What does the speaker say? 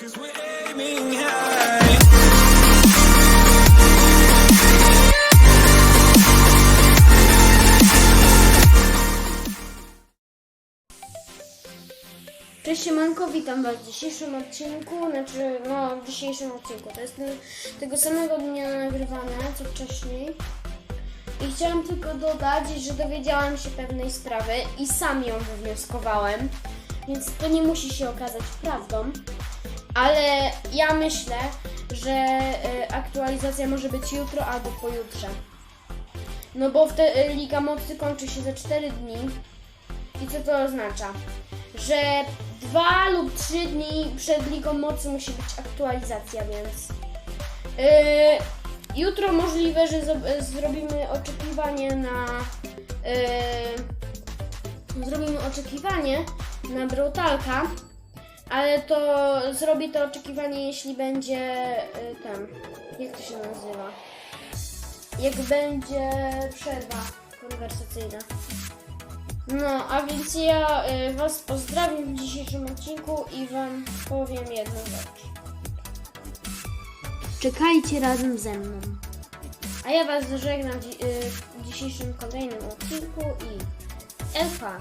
Cześć Siemanko, witam Was w dzisiejszym odcinku, znaczy no w dzisiejszym odcinku, to jest ten, tego samego dnia nagrywane co wcześniej. I chciałam tylko dodać, że dowiedziałam się pewnej sprawy i sam ją wywnioskowałem, więc to nie musi się okazać prawdą, ale ja myślę, że y, aktualizacja może być jutro albo pojutrze. No bo wte, y, Liga Mocy kończy się za 4 dni i co to oznacza? Że dwa lub trzy dni przed Ligą Mocy musi być aktualizacja, więc yy, jutro możliwe, że zrobimy oczekiwanie na zrobimy oczekiwanie na Brutalka, ale to zrobię to oczekiwanie, jeśli będzie yy, ten, jak to się nazywa? Jak będzie przerwa konwersacyjna. No, a więc ja y, Was pozdrawiam w dzisiejszym odcinku i Wam powiem jedną rzecz. Czekajcie razem ze mną. A ja Was żegnam dzi- y, w dzisiejszym kolejnym odcinku i Elfa.